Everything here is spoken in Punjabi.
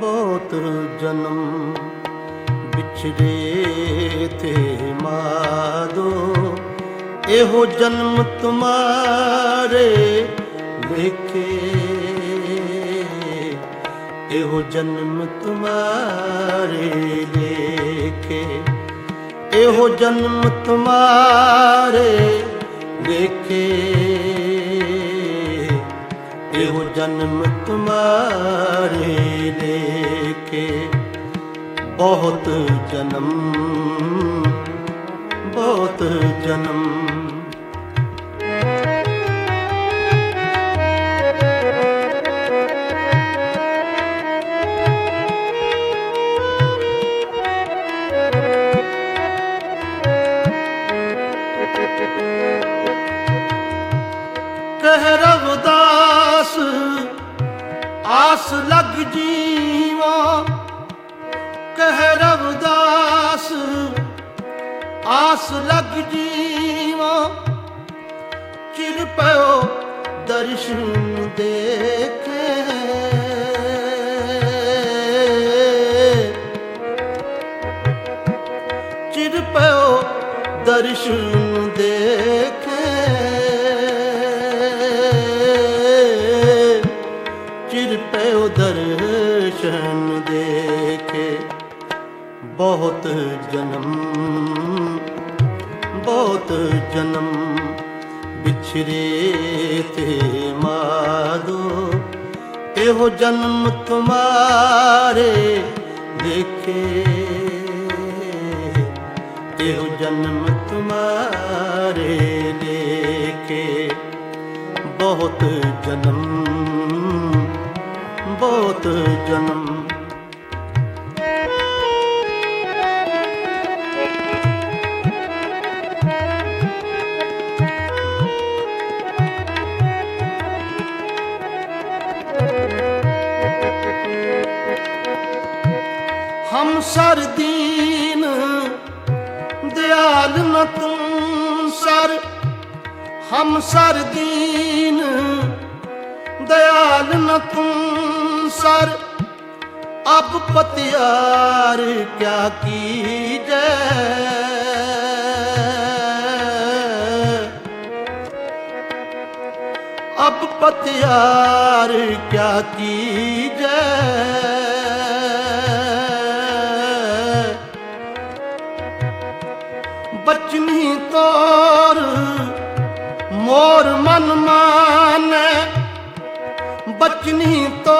ਬਹੁਤ ਜਨਮ ਵਿਛੜੇ ਤੇ ਮਾਦੋ। ਇਹੋ ਜਨਮ ਤੁਮਾਰੇ ਵੇਖੇ। ਇਹੋ ਜਨਮ ਤੁਮਾਰੇ ਲੇਖੇ ਇਹੋ ਜਨਮ ਤੁਮਾਰੇ ਵੇਖੇ। ਜਨਮ ਤੁਮਾਰੇ ਕੇ ਬਹੁਤ ਜਨਮ ਬਹੁਤ ਜਨਮ। ਕਹਿ ਰਵਦਾਸ ਆਸ ਲੱਗ ਜੀਵਾ। ਕਹਿ ਰਵਦਾਸ, ਆਸ ਲਗ ਜੀਵਾ। ਚਿਰ ਪਿਓ ਦਰਸ਼ਨ ਦੇਖੇ। ਚਿਰ ਪਿਓ ਦਰਸ਼ਨ ਦੇਖ। ਦਰਸ਼ਨ ਦੇਖੇ, ਬਹੁਤ ਜਨਮ ਬਹੁਤ ਜਨਮ ਵਿਛਰੇ ਤੇ ਮਾਦੋ, ਇਹੋ ਜਨਮ ਤੁਮਾਰੇ ਦੇਖੇ। ਇਹੋ ਜਨਮ ਤੁਮਾਰੇ ਦੇਖੇ, ਬਹੁਤ ਜਨਮ ਹਮ ਸਰ ਦੀਨ, ਦਿਆਲ ਨਾ ਤੂੰ ਸਰ। ਹਮ ਸਰ ਦੀਨ, ਦਿਆਲ ਨਾ ਤੂੰ ਸਰ। ਅਬ ਪਤਿਆਰ ਕਿਆ ਕੀਜੈ? ਅਬ ਪਤਿਆਰ ਕਿਆ ਕੀਜੈ? ਬਚਨੀ ਤੋਰ। ਮੋਰ ਮਨ ਮਾਨੈ ਬਚਨੀ ਤੋ